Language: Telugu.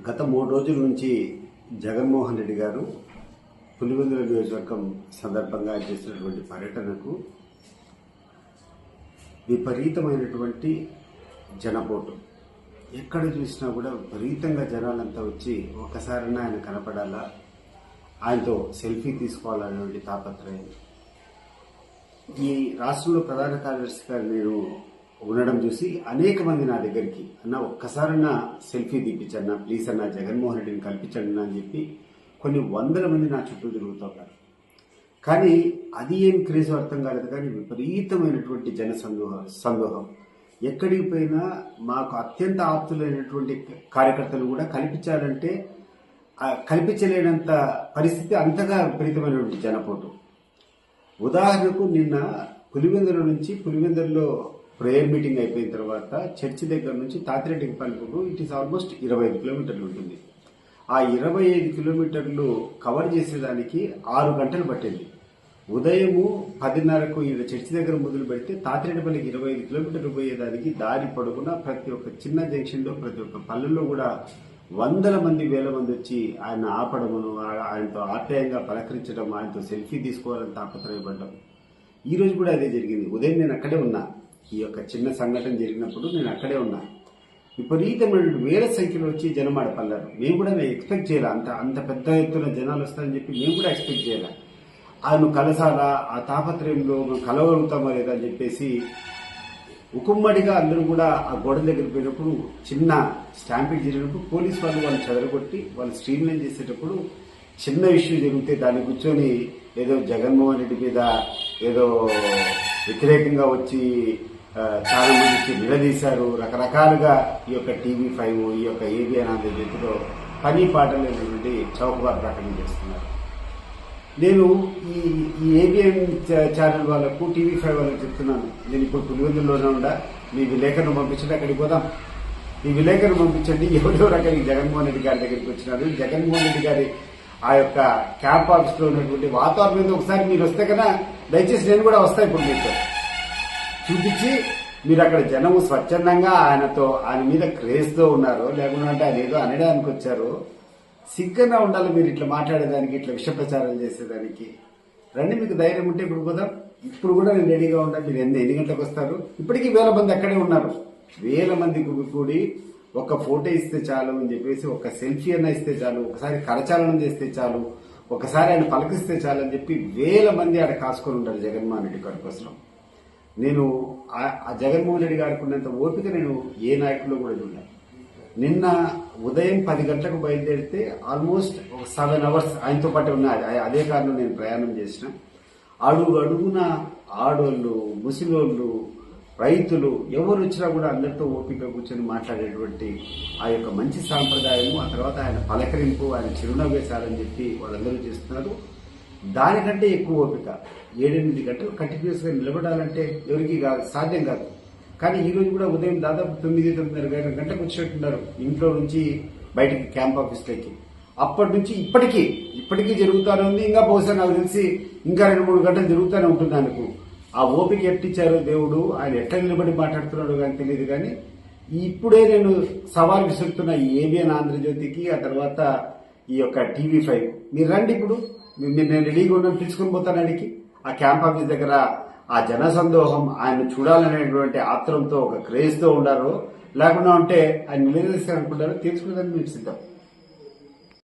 గత మూడు రోజుల నుంచి జగన్మోహన్ రెడ్డి గారు పులివెందుల నియోజకవర్గం సందర్భంగా చేసినటువంటి పర్యటనకు విపరీతమైనటువంటి జనపోటు. ఎక్కడ చూసినా కూడా విపరీతంగా జనాలంతా వచ్చి ఒక్కసారైనా ఆయన కనపడాలా? ఆయనతో సెల్ఫీ తీసుకోవాలనేటువంటి తాపత్రయం. ఈ రాష్ట్రంలో ప్రధాన కార్యదర్శిగా నేను ఉండడం చూసి అనేక మంది నా దగ్గరికి అన్న ఒక్కసారన్నా సెల్ఫీ తీపించన్నా ప్లీజ్ అన్న జగన్మోహన్ రెడ్డిని కల్పించండి అని చెప్పి కొన్ని వందల మంది నా చుట్టూ తిరుగుతున్నారు కానీ అది ఏం క్రేజ్ అర్థం కాలేదు. కానీ విపరీతమైనటువంటి జన సందోహ. సందోహం ఎక్కడికి పోయినా మాకు అత్యంత ఆప్తులైనటువంటి కార్యకర్తలు కూడా కల్పించాలంటే కల్పించలేనంత పరిస్థితి అంతగా విపరీతమైనటువంటి జనపోటు. ఉదాహరణకు నిన్న పులివెందుల నుంచి పులివెందుల్లో ప్రేయర్ మీటింగ్ అయిపోయిన తర్వాత చర్చి దగ్గర నుంచి తాతిరెడ్డికి పలుపుకు ఇట్ ఈస్ ఆల్మోస్ట్ ఇరవై ఐదు కిలోమీటర్లు ఉంటుంది. ఆ ఇరవై ఐదు కిలోమీటర్లు కవర్ చేసేదానికి ఆరు గంటలు పట్టింది. ఉదయము పదిన్నరకు ఈయన చర్చి దగ్గర మొదలు పెడితే తాతిరెడ్డిపల్లికి ఇరవై ఐదు కిలోమీటర్లు పోయేదానికి దారి పడుకున్న ప్రతి ఒక్క చిన్న జంక్షన్లో ప్రతి ఒక్క పల్లెల్లో కూడా వందల మంది వేల మంది వచ్చి ఆయన ఆపడమును ఆయనతో ఆప్యాయంగా పలకరించడం ఆయనతో సెల్ఫీ తీసుకోవాలని తాపత్రయపడడం. ఈ రోజు కూడా అదే జరిగింది. ఉదయం నేను అక్కడే ఉన్నా. ఈ యొక్క చిన్న సంఘటన జరిగినప్పుడు నేను అక్కడే ఉన్నా. విపరీతమైన వేల సంఖ్యలో వచ్చి జనం పల్లారు. మేము కూడా ఎక్స్పెక్ట్ చేయాలి. అంత అంత పెద్ద ఎత్తున జనాలు వస్తారని చెప్పి మేము కూడా ఎక్స్పెక్ట్ చేయాలి. ఆయన కలసాలా? ఆ తాపత్రయంలో మేము కలవగలుగుతామో లేదా? అని చెప్పేసి ఉకుమ్మడిగా అందరూ కూడా ఆ గోడ దగ్గర పోయినప్పుడు చిన్న స్టాంపింగ్ జరిగినప్పుడు పోలీస్ వాళ్ళు వాళ్ళు చెదరగొట్టి వాళ్ళు స్ట్రీమ్ లైన్ చేసేటప్పుడు చిన్న ఇష్యూ జరిగితే దాన్ని కూర్చొని ఏదో జగన్మోహన్ రెడ్డి మీద ఏదో వ్యతిరేకంగా వచ్చి చాలా మంది వచ్చి నిలదీశారు. రకరకాలుగా ఈ యొక్క టీవీ ఫైవ్ ఈ యొక్క ఏబిఎన్ ఆంధ్రజ్యోతిలో పని పాటలు లేనటువంటి చౌకబార్ ప్రకటన చేస్తున్నారు. నేను ఈ ఈ ఏబిఎన్ ఛానల్ వాళ్ళకు టీవీ ఫైవ్ వాళ్ళకి చెప్తున్నాను. నేను ఇప్పుడు పులివెందుల్లోనే ఉండా. మీ విలేకరును పంపించండి అక్కడికి పోదాం. ఈ విలేకరును పంపించండి. ఎవరెవరు అక్కడికి? జగన్మోహన్ రెడ్డి గారి దగ్గరికి వచ్చినారు. జగన్మోహన్ రెడ్డి గారి ఆ యొక్క క్యాంప్ ఆఫీస్లో ఉన్నటువంటి వాతావరణం మీద ఒకసారి మీరు వస్తే కదా దయచేసి నేను కూడా వస్తా ఇప్పుడు మీకు చూపించి మీరు అక్కడ జనము స్వచ్ఛందంగా ఆయనతో ఆయన మీద క్రేజ్తో ఉన్నారు లేకుండా అంటే ఆయన ఏదో అనడానికి వచ్చారు సిగ్గంగా ఉండాలి మీరు ఇట్లా మాట్లాడేదానికి ఇట్లా విష ప్రచారం చేసేదానికి. రండి మీకు ధైర్యం ఉంటే ఇప్పుడు పోదాం. ఇప్పుడు కూడా నేను రెడీగా ఉండాలి మీరు ఎన్ని ఎన్ని గంటలకు వస్తారు? ఇప్పటికీ వేల మంది అక్కడే ఉన్నారు. వేల మంది కూడి ఒక ఫోటో ఇస్తే చాలు అని చెప్పేసి ఒక సెల్ఫీ అన్న ఇస్తే చాలు ఒకసారి కరచాలనం చేస్తే చాలు ఒకసారి ఆయన పలకిస్తే చాలు అని చెప్పి వేల మంది ఆడ కాసుకొని ఉంటారు జగన్మోహన్ రెడ్డి గారి కోసం నేను ఆ- ఆ జగన్మోహన్ రెడ్డి గారికి ఉన్నంత ఓపిక నేను ఏ నాయకుల్లో కూడా చూడలేదు. నిన్న ఉదయం పది గంటలకు బయలుదేరితే ఆల్మోస్ట్ ఒక సెవెన్ అవర్స్ ఆయనతో పాటు ఉన్న అదే- అదే కారణం నేను ప్రయాణం చేసిన. అడుగు అడుగున ఆడోళ్ళు ముసిలోళ్ళు రైతులు ఎవరు వచ్చినా కూడా అందరితో ఓపిక కూర్చొని మాట్లాడేటువంటి ఆ యొక్క మంచి సాంప్రదాయము ఆ తర్వాత ఆయన పలకరింపు ఆయన చిరునవ్వు వేశారని చెప్పి వాళ్ళందరూ చేస్తున్నారు. దానికంటే ఎక్కువ ఓపిక ఏడెనిమిది గంటలు కంటిన్యూస్గా నిలబడాలంటే ఎవరికి కాదు సాధ్యం కాదు. కానీ ఈ రోజు కూడా ఉదయం దాదాపు తొమ్మిది తొమ్మిదిన్నర గంటకు వచ్చినట్టున్నారు ఇంట్లో నుంచి బయటికి క్యాంప్ ఆఫీస్లోకి. అప్పటి నుంచి ఇప్పటికీ ఇప్పటికీ జరుగుతూనే ఉంది. ఇంకా బహుశా నాకు తెలిసి ఇంకా రెండు మూడు గంటలు జరుగుతూనే ఉంటుంది అనుకో ఆ ఓపిక ఎట్టిచ్చారు దేవుడు ఆయన ఎట్లా నిలబడి మాట్లాడుతున్నాడు కానీ తెలియదు కానీ ఇప్పుడే నేను సవాల్ విసురుతున్న ఈ ఏబిఎన్ ఆంధ్రజ్యోతికి ఆ తర్వాత ఈ యొక్క టీవీ ఫైవ్. మీరు రండి ఇప్పుడు. మీరు నేను రెడీగా ఉన్నాను పిలుచుకొని పోతాను అడిగి ఆ క్యాంప్ ఆఫీస్ దగ్గర ఆ జన సందోహం ఆయన చూడాలనేటువంటి ఆత్రంతో ఒక క్రేజ్తో ఉండారు లేకుండా ఉంటే ఆయన నిలదీస్తారనుకుంటారు తీర్చుకుంటారని మీరు సిద్ధం.